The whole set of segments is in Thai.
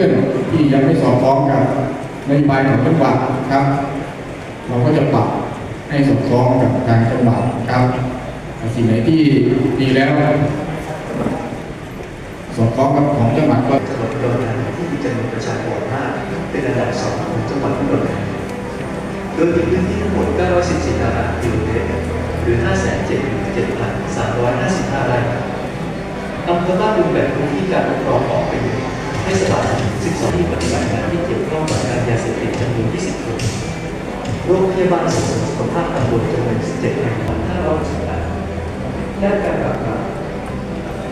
ลื่อนที่ยังไม่สอดคล้องกับนโยบายของจังหวัดครับ เราก็จะปรับให้สอดคล้องกับทางจังหวัดครับสิ่งไหนที่ดีแล้วสอดคล้องกับของจังหวัดก็จังหวัดอุดรธานีที่มีจำนวนประชากรมากเป็นอันดับสองของจังหวัดอุดรธานีโดยมีพื้นที่ทั้งหมด 914ตารางกิโลเมตรหรือ 577,355ไร่อำเภอบ้านดุงแบ่งพื้นที่การปกครอง โรงพยาบาลสุขภาพตำบลจำนวน17แห่ง518ด้านการปราบปราม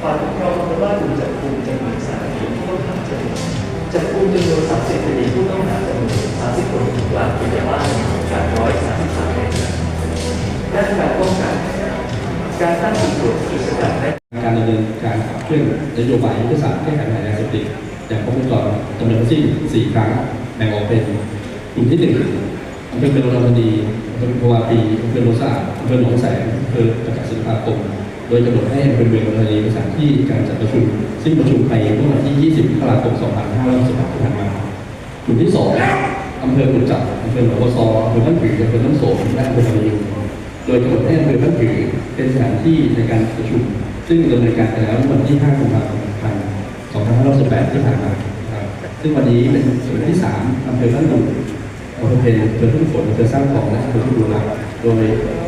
ฝ่ายปกครองอำเภอบ้านดุงจับกุมจำนวนสามคดีผู้ต้องหาจำนวนจับกุมจำนวนสามสิบคดีผู้ต้องหาจำนวนสามสิบคนกลางปียาบ้านการร้อยสามสิบสามแห่งด้านการป้องกันการตั้งจุดตรวจจุดสกัดและการดำเนินการขับเคลื่อนนโยบายยุทธศาสตร์แก้ไขปัญหายาเสพติดอย่างครบวงจรจำนวนทั้งสิ้น4ครั้งแบ่งออกเป็นกลุ่มที่1อำ เภอเป็นโรธานีอำเภอพวาปีอำเภอโนนสะอาดอำเภอหนองแสงอำเภอประจักษ์ศิลปาคมโดยกำหนดให้อำเภอเมืองโรธานีเป็นสถานที่การจัดประชุม ซึ่งประชุมไปเมื่อวันที่ 20มกราคม 2568ที่ผ่านมากลุ่มที่ 2อำเภอกุจจับอำเภอหนองบัวซออำเภอบ้านผืออำเภอน้ำโสมและอำเภอตะลิงโดยกำหนดให้อำเภอบ้านผือเป็นสถานที่ในการประชุม ซึ่งดำเนินการไปแล้วเมื่อวันที่ 5 กุมภาพันธ์ 2568ที่ผ่านมานะครับซึ่งวันนี้เป็นส่วนที่ 3อำเภอบ้านดุง อำเภอเพลอำเภอทุ่งฝนเภอสร้างของและอำเภอทุ่งบุรีโดย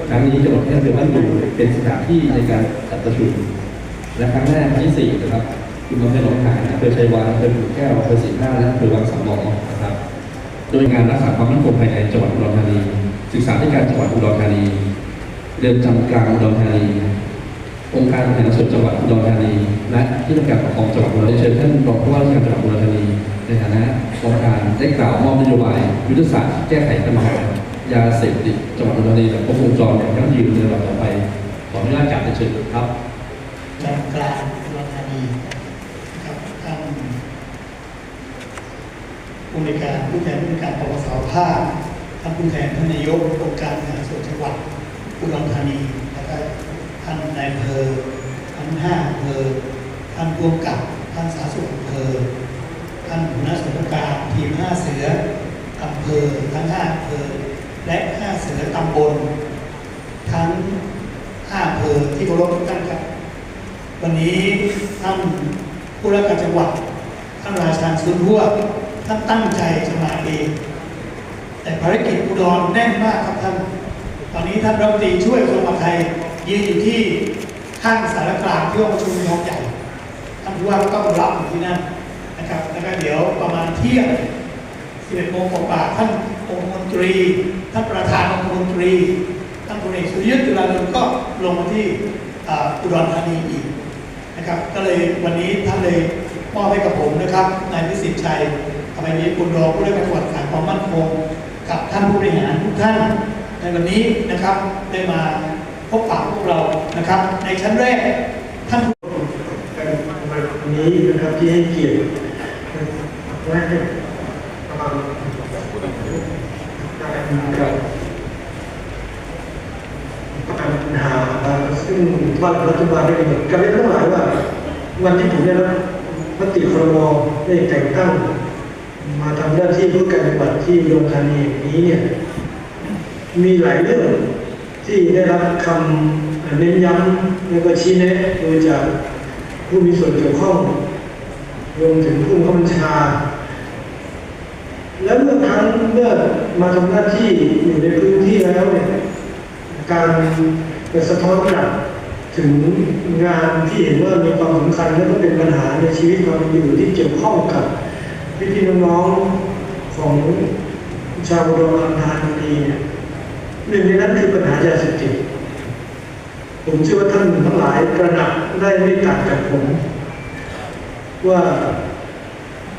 ครั้งนี้กำหนดให้อำเภอบ้านดุงเป็นสถานที่ในการจัดประชุมและครั้งแรกครั้งที่นะครับคืออำเภอหนองหานอำเภอชัยวานอำเภอขุนแก้วอำเภอศรีหน้าและอำเภอวังสามหมอนะครับ โดยงานรักษาความมั่นคงภายในจังหวัดอุดรธานี ศึกษาธิการจังหวัดอุดรธานีเรือนจำกลางอุดรธานี การบริหารส่วนจังหวัดอุดรธานีและที่ทำการปกครองจังหวัดอุดรธานีเชิญท่านรองผู้ว่าราชการจังหวัดอุดรธานีในฐานะกรรมการได้กล่าวมอบนโยบายยุทธศาสตร์แก้ไขปัญหายาเสพติดจังหวัดอุดรธานีแบบครบวงจรอย่างยั่งยืนในลำดับต่อไปขออนุญาตกราบเรียนเชิญครับจำกลางอุดรธานีครับท่านผู้ในการผู้แทนผู้ในวยการปปสภาคท่านผู้แทนท่านนายกองค์การบริหารส่วนจังหวัดอุดรธานี ท่านนายเภอทั้งห้าเภอท่านผู้กำกับท่านสาธารณสุขเภอท่านหัวหน้าส่วนราชการทีมห้าเสืออำเภอทั้งห้าอำเภอและห้าเสือตำบล ทั้งห้าอำเภอที่เคารพทุกท่านครับ วันนี้ท่านผู้ราชการจังหวัดท่านราชารสุนหัวท่านตั้งใจจะมาเองแต่ภารกิจอุดรแน่นมากครับท่าน ตอนนี้ท่านรัฐมนตรีช่วยกระทรวงมหาดไทย ยืนอยู่ที่ข้างสารกลางที่ห้องประชุมทองใหญ่ท่านผู้ว่าก็ต้องรับอยู่ที่นั่นนะครับแล้วก็เดี๋ยวประมาณเที่ยง11โมงกว่าท่านองคมนตรี ท่านประธานองคมนตรี ท่านพลเอกสุริยจุลานนท์ก็ลงมาที่อุดรธานีอีกนะครับ ก็เลยวันนี้ท่านเลยมอบให้กับผมนะครับ นายพิสิทธิ์ชัยอภัยมีคุณรองผู้ได้การจังหวัดขาความมั่นคง กับท่านผู้บริหารทุกท่านในวันนี้นะครับได้มาพบปะพวกเรานะครับ ในชั้นแรกท่าน กันวันนี้นะครับ ที่ให้เกียรติและให้ความกับปัญหาซึ่งว่ารัฐบาลได้กำหนดการเรียนทั้งหลายว่า วันที่ผมได้รับมติครมได้แต่งตั้ง มาทำหน้าที่ผู้การจังหวัดที่โรงธานีแห่งนี้เนี่ยมีหลายเรื่องที่ได้รับคำเน้นย้ำแล้วก็ชี้แนะโดยจากผู้มีส่วนเกี่ยวข้อง รวมถึงผู้บังคับบัญชา แล้วเมื่อครั้งเมื่อมาทำหน้าที่อยู่ในพื้นที่แล้วเนี่ยการสะท้อนกลับถึงงานที่เห็นว่ามีความสำคัญและก็เป็นปัญหาในชีวิตความเป็นอยู่ที่เกี่ยวข้องกับพี่ๆน้องๆของชาวอุดรธานีเนี่ยหนึ่งในนั้นคือปัญหายาเสพติดผมเชื่อว่าท่านทั้งหลายตระหนักได้ไม่ต่างจากผม ว่า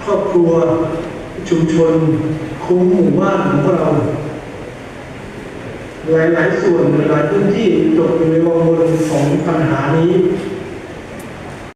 ครอบครัวชุมชนคุ้มหมู่บ้านของเรา หลาย ๆ ส่วนหลายพื้นที่ตกอยู่ในวงวนของปัญหานี้